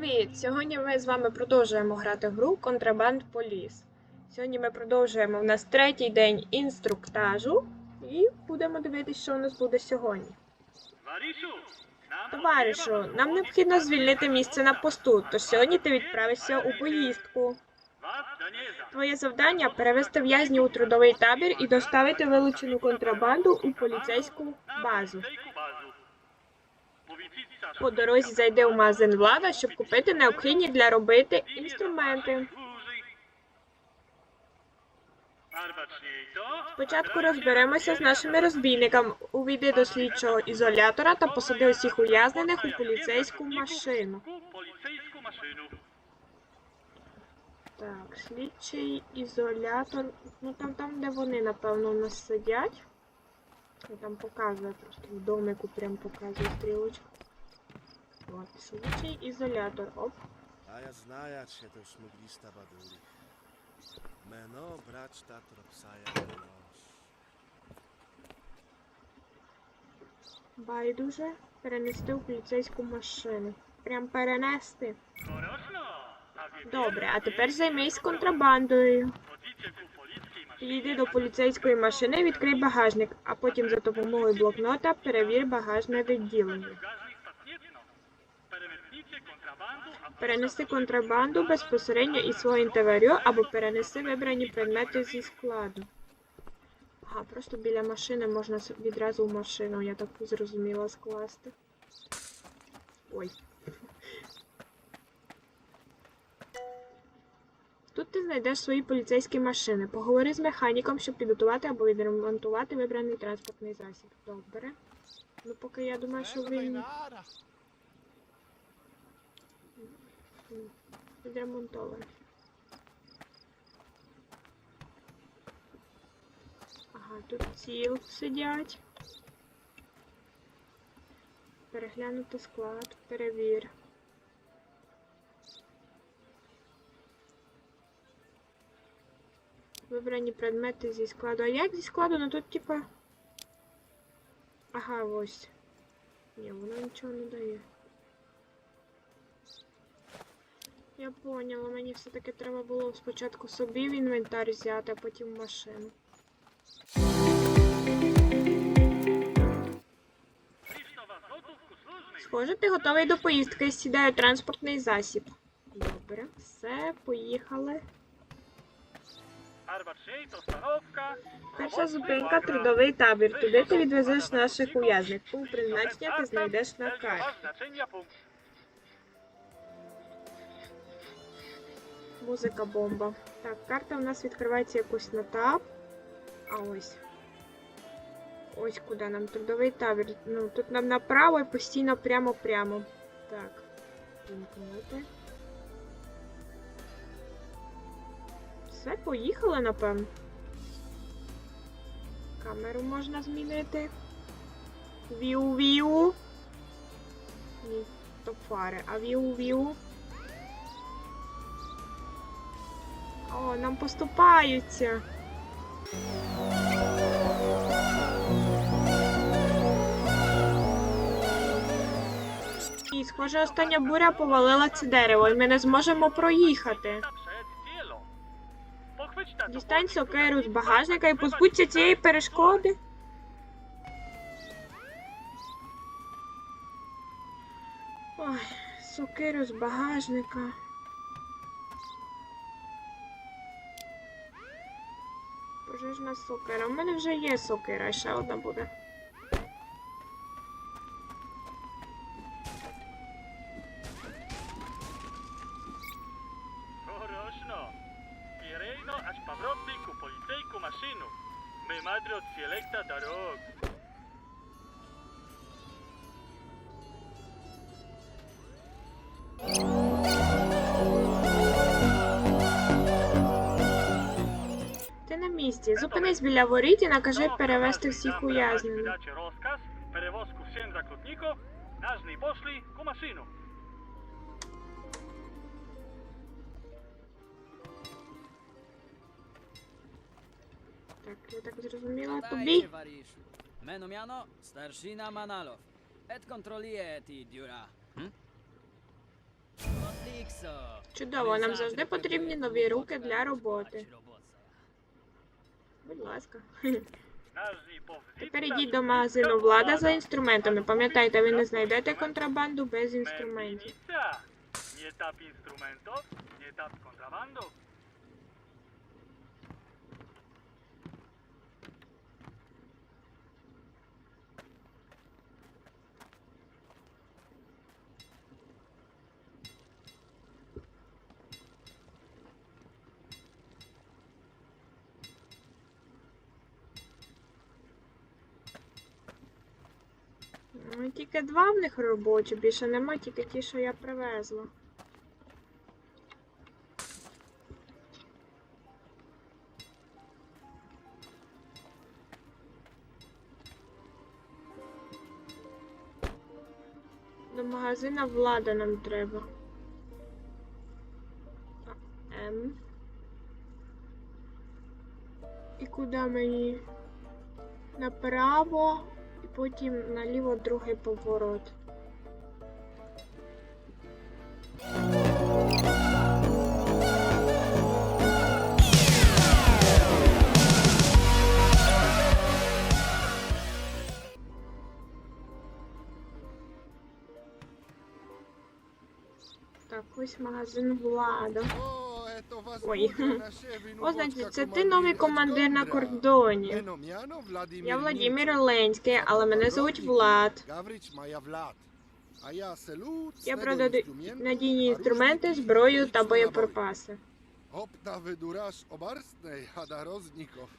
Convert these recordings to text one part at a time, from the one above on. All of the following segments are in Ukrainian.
Привіт! Сьогодні ми з вами продовжуємо грати в гру Контрабанд Поліс. Сьогодні ми продовжуємо у нас третій день інструктажу і будемо дивитися, що у нас буде сьогодні. Товаришу, нам необхідно звільнити місце на посту, тож сьогодні ти відправишся у поїздку. Твоє завдання перевести в'язнів у трудовий табір і доставити вилучену контрабанду у поліцейську базу. По дорозі зайди у магазин влада, щоб купити необхідні для робити інструменти. Спочатку розберемося з нашими розбійниками. Увійди до слідчого ізолятора та посади усіх ув'язнених у поліцейську машину. Так, слідчий ізолятор. Ну там, там, де вони, напевно, у нас сидять. Там показує просто в домику прям показує стрілочку. От, слідчий ізолятор. Оп. A ja znajać się to szmuglista baduli. Meno brać ta tropsaja nos. Байдуже. Перенести в поліцейську машину. Прям перенести. Добре, а тепер займись контрабандою. Підійди до поліцейської машини, відкрий багажник, а потім за допомогою блокнота перевір багажне відділення. Перенеси контрабанду безпосередньо із свого інвентарю або перенеси вибрані предмети зі складу. Ага, просто біля машини можна відразу в машину, я так зрозуміла, скласти. Ой. Тут ти знайдеш свої поліцейські машини. Поговори з механіком, щоб підготувати або відремонтувати вибраний транспортний засіб. Добре. Ну, поки я думаю, що він відремонтований. Ага, тут ціл сидять. Переглянути склад, перевір. Вибрані предмети зі складу. А як зі складу? Ну тут типа. Ага, ось. Ні, воно нічого не дає. Я поняла, мені все-таки треба було спочатку собі в інвентар взяти, а потім в машину. Схоже, ти готовий до поїздки. Сідаю транспортний засіб. Добре, все, поїхали. Перша зупинка трудовий табір. Туди ти відвезеш наших ув'язних. Пункт призначення ти знайдеш на карті. Музика бомба. Так, карта у нас відкривається якось на таб. А ось. Ось куди нам трудовий табір. Ну, тут нам направо і постійно прямо-прямо. Так. Вімкнути. Все, поїхали, напевно. Камеру можна змінити. Віу-віу. Ні, то фари. А віу-віу. Нам поступаються. І, схоже, остання буря повалила це дерево, і ми не зможемо проїхати. Дістань сокиру з багажника і позбудься цієї перешкоди. Ой, сокиру з багажника. Пожежна сукера. У мене вже є сукера, ще одна буде. На місці. Зупинись біля воріт і накажи наші всіх ув'язнених. розказ, перевозку всім заключників, наш не пошли ку машину. Так, я так зрозуміла. Тобі. Starshina Manalow. Et kontroluje ti dziura. Hm? Оліксо. Чудово, нам завжди потрібні нові руки для роботи. Будь ласка. Тепер йдіть до магазину влада за інструментами. Пам'ятайте, ви не знайдете контрабанду без інструментів. Nie tap instrumentov, nie tap kontrabando. Ну, тільки два в них робочі, більше нема, тільки ті, що я привезла. До магазина влада нам треба. М. І куди мені? Направо потім наліво другий поворот. Так, ось магазин влада. Ой. О, значить, це ти новий командир на кордоні. Я Владимир Німцев. Оленський, але мене звуть Влад. Я продаю надійні інструменти, зброю та боєприпаси.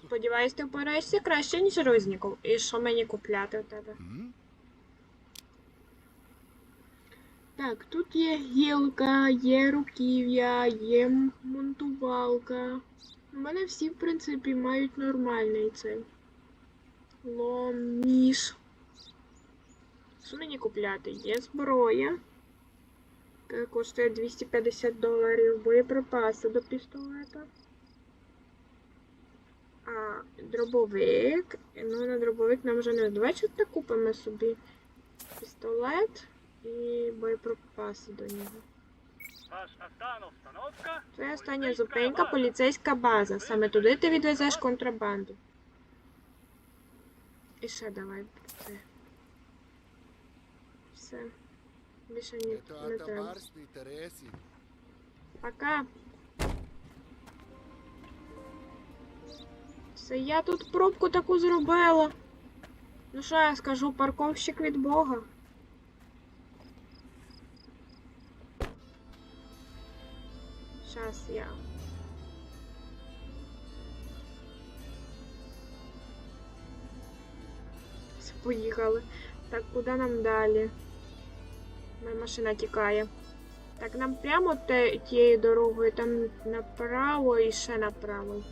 Сподіваюсь, ти впораєшся краще, ніж Розніков. І що мені купляти у тебе? М? Так, тут є гілка, є руків'я, є монтувалка. У мене всі, в принципі, мають нормальний цей. Лом, ніж. Що мені купляти? Є зброя. яка Коштує 250 доларів. Боєприпаси до пістолета. А, дробовик. Ну, на дробовик нам вже не давай щось купимо собі. Пістолет і боєприпаси до нього. Це остання зупинка поліцейська база. Саме туди ти відвезеш контрабанду. І ще давай це. Все. Більше ні, не треба. Пока. Це я тут пробку таку зробила. Ну що я скажу, парковщик від Бога. Щас я. Поїхали. Так, куди нам далі? Моя машина тікає. Так, нам прямо тією дорогою, там направо і ще направо.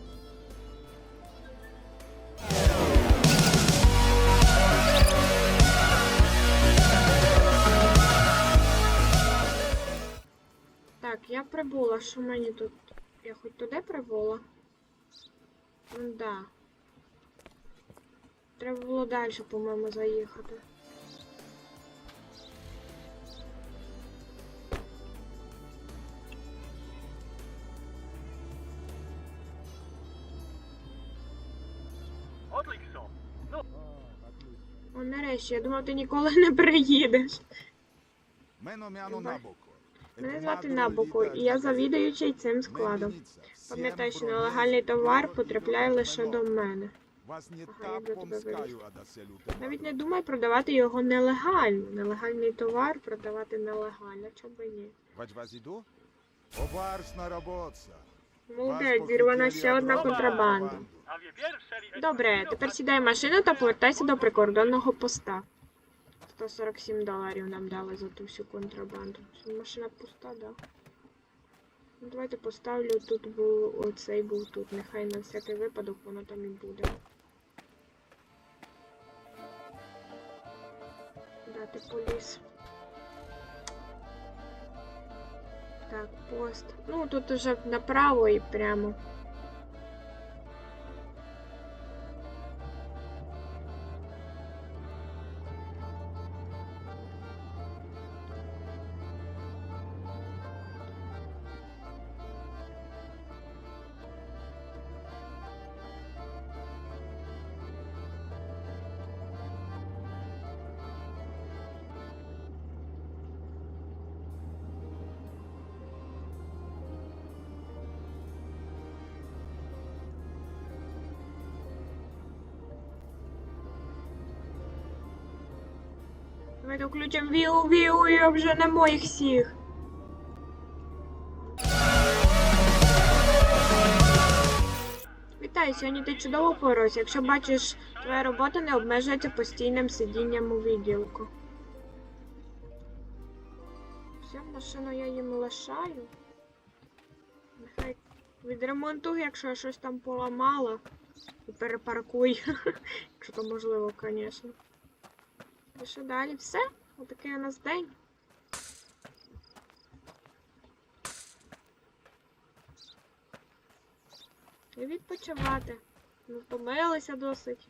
Так, я прибула. Що мені тут? Я хоч туди прибула? Ну да. Треба було далі, по-моєму, заїхати. Odlikso. О, нарешті, я думав, ти ніколи не приїдеш. Мене Мяно Давай. Мене звати Набоко, і я завідуючий цим складом. Пам'ятай, що нелегальний товар потрапляє лише до мене. Ага, Навіть не думай продавати його нелегально. Нелегальний товар продавати нелегально, чому би ні. Молодець, зірвана ще одна контрабанда. Добре, тепер сідай в машину та повертайся до прикордонного поста. 147 доларів нам дали за ту всю контрабанду. Машина пуста, да? Ну, давайте поставлю, тут був оцей був тут. Нехай на всякий випадок воно там і буде. Куди ти поліз? Так, пост. Ну, тут уже направо і прямо. Давайте включимо віу віу і обженемо їх всіх. Вітаю, сьогодні ти чудово впорався. Якщо бачиш, твоя робота не обмежується постійним сидінням у відділку. Все, машину я їм лишаю. Нехай відремонтуй, якщо я щось там поламала. І перепаркуй. Якщо то можливо, звісно. І що далі? Все? Отакий у нас день. І відпочивати. Ми помилися досить.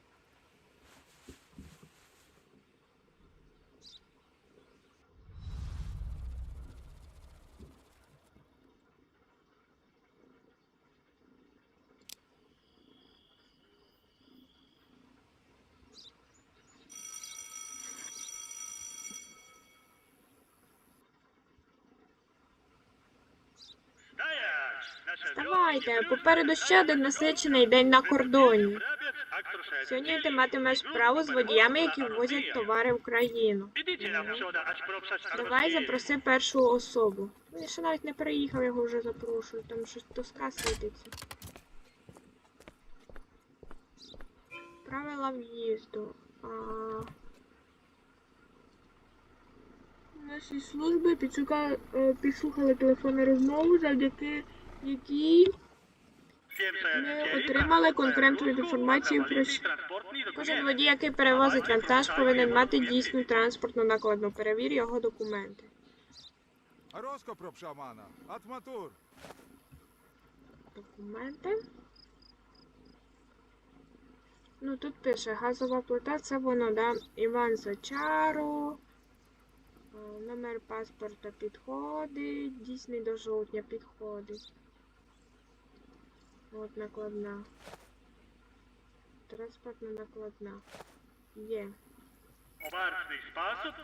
Вставайте, попереду ще один насичений день на кордоні. Сьогодні ти матимеш справу з водіями, які ввозять товари в країну. Давай запроси першу особу. Він ще навіть не приїхав, його вже запрошую, там щось тоска світиться. Правила в'їзду. Наші служби підшука... е, підслухали телефонну розмову, завдяки якій Ми отримали конкретну інформацію про кожен водій, який перевозить вантаж, повинен мати дійсну транспортну накладну. Перевір його документи. Розкоп шамана. Атматур. Документи. Ну тут пише газова плита, це воно, да? Іван Зачару. Е, Номер паспорта підходить. Дійсний до жовтня підходить. От накладна. Транспортна накладна. Є.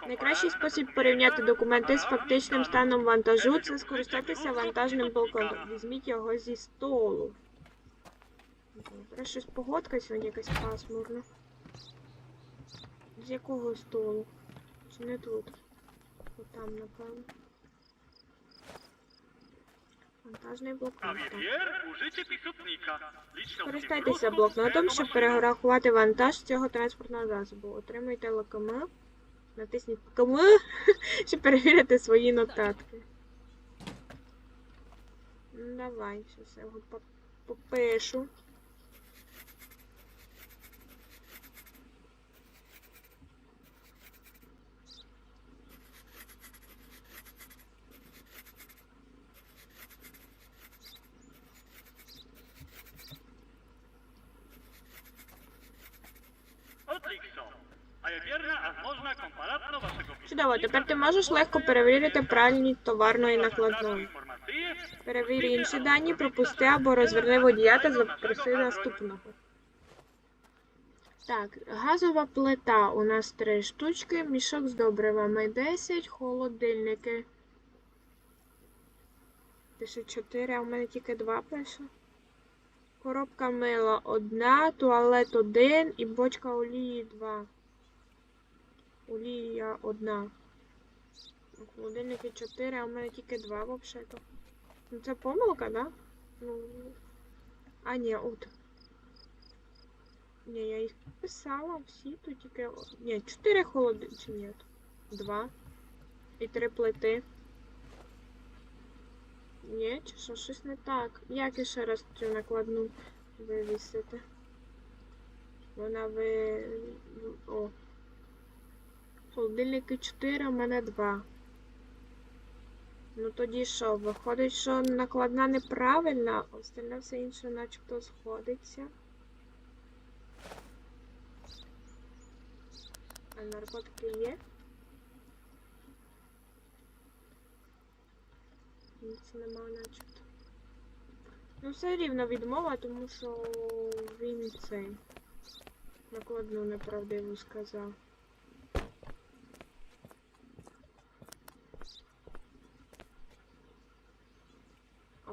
Найкращий спосіб порівняти документи з фактичним станом вантажу це скористатися вантажним блоком. Візьміть його зі столу. Добре, щось погодка сьогодні якась пасмурна. З якого столу? Чи не тут? Отам, напевно. Вантажний блокнот. так. Скористайтеся блокнотом, щоб перерахувати вантаж цього транспортного засобу. Отримуйте ЛКМ. Натисніть ЛКМ, щоб перевірити свої нотатки. Ну, давай, все, все попишу. Чудово, тепер ти можеш легко перевірити правильність товарної накладної. Перевір інші дані, пропусти або розверни водія та запроси наступного. Так, газова плита у нас три штучки, мішок з добривами 10, холодильники. Пише 4, а у мене тільки 2 пише. Коробка мила одна, туалет один і бочка олії 2. Олія одна. Холодильники 4, а у мене тільки 2 взагалі-то. Ну це помилка, да? Ну. А, ні, от. Ні, я їх писала всі, тут тільки. Ні, 4 холодильники. Чи ні? 2. І 3 плити. Ні, чи що, щось не так. Як іще раз цю накладну вивісити? Вона ви. О. Холодильники 4, у мене 2. Ну тоді що, виходить, що накладна неправильна, остальне все інше начебто сходиться. А наркотики є? Ніц нема начебто. Ну все рівно відмова, тому що він цей накладну неправдиву сказав.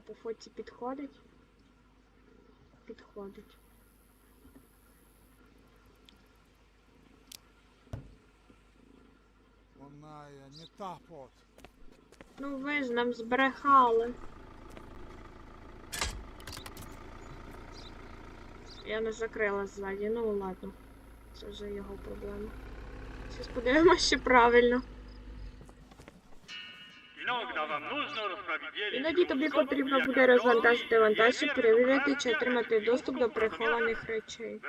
По фоті підходить? Підходить. Ная, не та пот. Ну ви ж нам збрехали. Я не закрила ззаді, ну ладно. Це вже його проблема. Зараз подивимося, чи правильно. Іноді тобі потрібно буде розвантажити вантаж, щоб перевірити, чи отримати доступ до прихованих речей.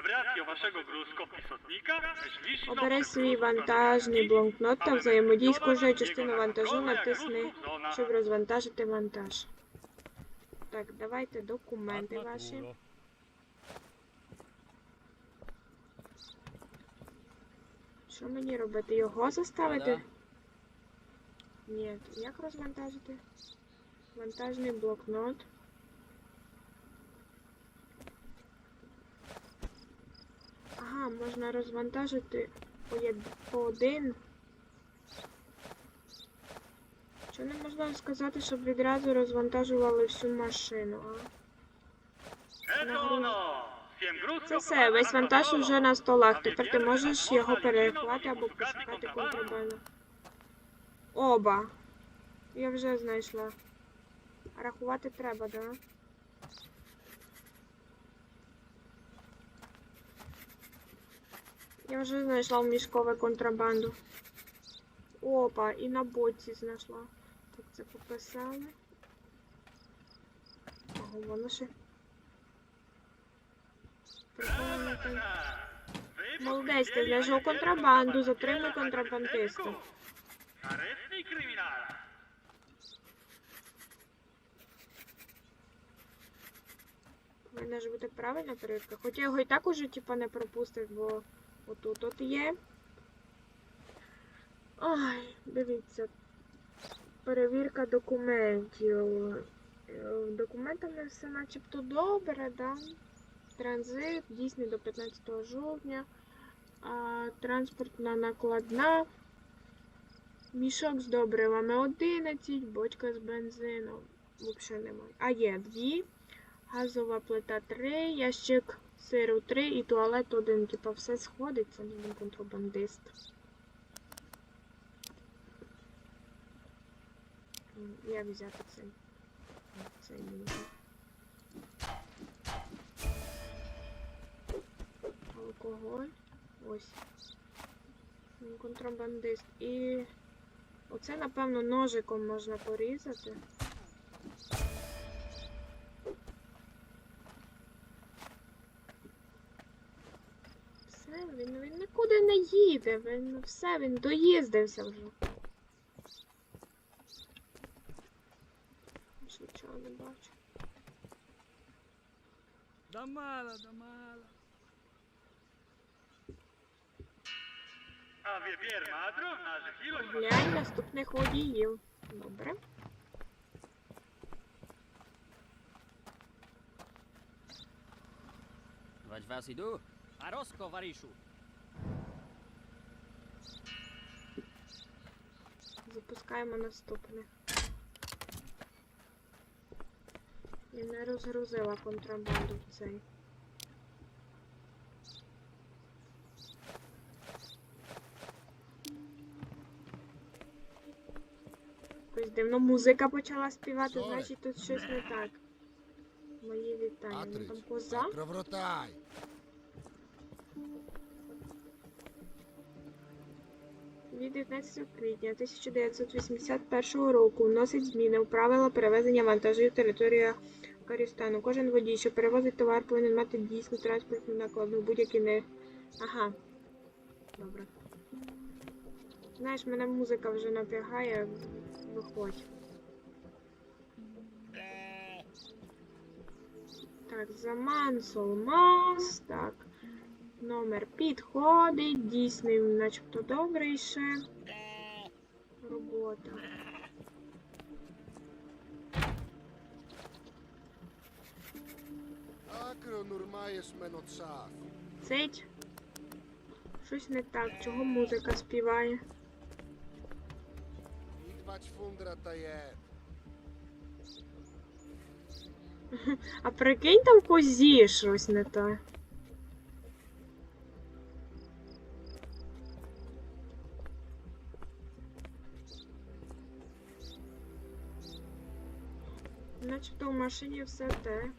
Обери свій вантажний блокнот та взаємодій з кожною частиною вантажу, натисни, щоб розвантажити вантаж. Так, давайте документи ваші. Що мені робити? Його заставити? Ні, як розвантажити? Вантажний блокнот. Ага, можна розвантажити по, один. Що не можна сказати, щоб відразу розвантажували всю машину, а? Грузкоп Це все, весь вантаж уже на столах. Тепер ти можеш його переховати або пошукати контрабанду. Оба. Я вже знайшла. Рахувати треба, да? Я вже знайшла в мішкове контрабанду. Опа, і на боці знайшла. Так, це пописали. Ага, воно ще. Молодець, ти знайшов контрабанду, затримай контрабандиста. Арестний кримінал. Повинна ж бути правильна перевірка. Хоча його і так уже типа не пропустив, бо отут от є. Ой, дивіться. Перевірка документів. Е, Документами все начебто добре, да? Транзит дійсний до 15 жовтня. Транспортна накладна. Мішок з добривами 11, бочка з бензином. Взагалі немає. А є дві. Газова плита 3, ящик сиру 3 і туалет 1. Типа все сходиться, ну він контрабандист. Як взяти цей? Цей. Алкоголь. Ось. Контрабандист. І оце, напевно, ножиком можна порізати. Все, він, він нікуди не їде, він все, він доїздився вже. Нічого не бачу. Да мало, да мало. А вибір мадро, наш хіло. Глянь наступних водіїв. Добре. Vás idő? A Rosko, Varíšu. Запускаємо наступне. Я не розгрузила контрабанду в цей. Якось дивно музика почала співати, значить тут щось не так. Мої вітання. Ну, там коза. кровротай. Від 19 квітня 1981 року вносить зміни у правила перевезення вантажів території Афганістану. Кожен водій, що перевозить товар, повинен мати дійсну транспортну накладну, будь-які не. Ага. Добре. Знаєш, мене музика вже напрягає. Виходь. Так, Заман Солмас. Так. Номер підходить, дійсний, начебто добрий ще. Робота. Цить. Щось не так, чого музика співає. А прикинь там козі щось не те. Начебто в машині все те.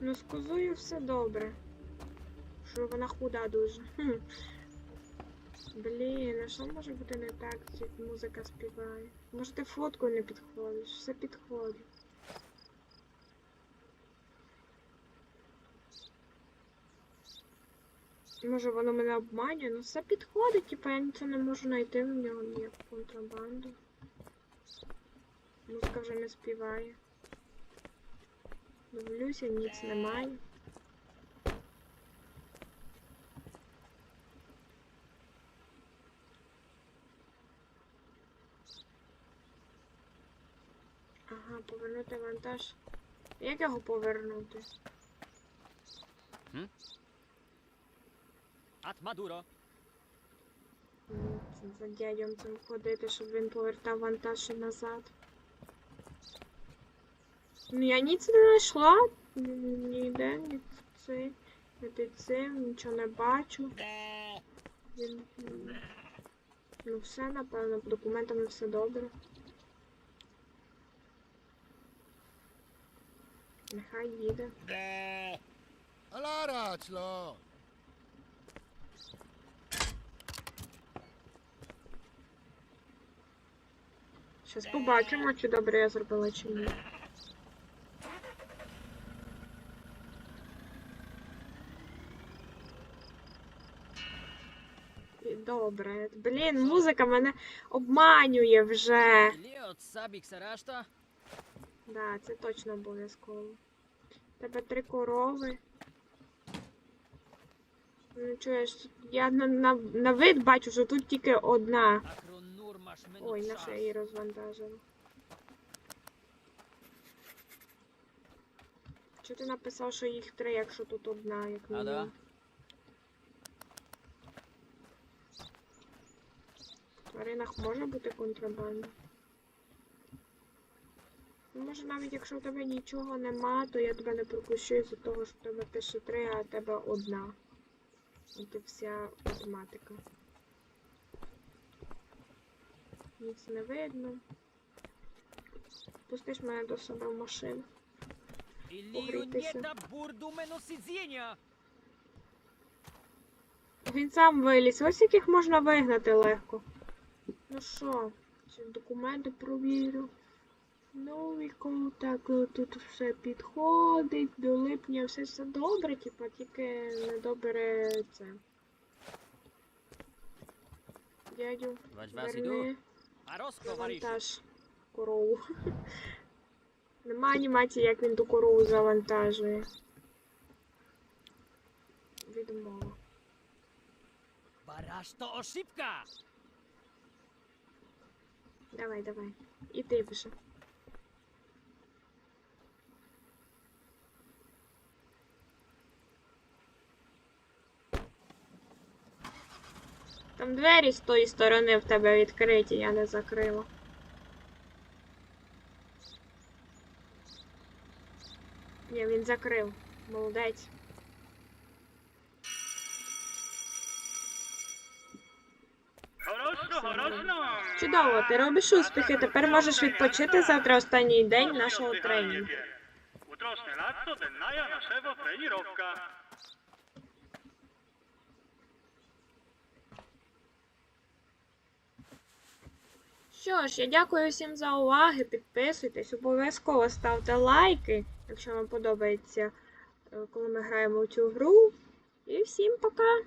Ну, з козою все добре. Що вона худа дуже. Блін, а що може бути не так, як музика співає? Може ти фотку не підходиш? Все підходить. Може воно мене обманює, ну все підходить, типа я нічого не можу знайти в нього ніяку контрабанду. Музика вже не співає. Дивлюся, ніц немає. Ага, повернути вантаж. Як його повернути? At Maduro. М, це За дядьом цим ходити, щоб він повертав вантаж і назад. Ну я ніц не знайшла. Ніде, ні це, не під цим, нічого не бачу. Він, Ну все, напевно, з документами все добре. Нехай їде. Allora, lo. Щас побачимо, чи добре я зробила, чи ні. Добре. Блін, музика мене обманює вже. Или от Sabik Sarashta. Да, це точно обов'язково. Тебе три корови. Ну, чуєш, я на, на, на вид бачу, що тут тільки одна. Ой, menot на що я її розвантажила. Чи ти написав, що їх три, якщо тут одна, як А, да? В тваринах може бути контрабанда? Може навіть якщо в тебе нічого нема, то я тебе не пропущу із-за того, що в тебе пише три, а в тебе одна. От і вся математика. Ніц не видно. Пустиш мене до себе в машину. Погрійтеся. Він сам виліз. Ось яких можна вигнати легко. Ну що, ці документи провірю. Новіко, так е, тут все підходить, до липня все все добре, типа тільки недобре це. Дядю, верни завантаж корову. Нема анімації, як він ту корову завантажує. Відмова. Baraż to oszybka. Давай, давай. І ти пиши. Там двері з тої сторони в тебе відкриті, я не закрила. Ні, він закрив. Молодець. Чудово, ти робиш успіхи. Тепер можеш відпочити завтра останній день нашого тренінгу. Utrošne laco dennaja naševo treніровка. Що ж, я дякую всім за уваги. Підписуйтесь, обов'язково ставте лайки, якщо вам подобається, е, коли ми граємо в цю гру. І всім пока!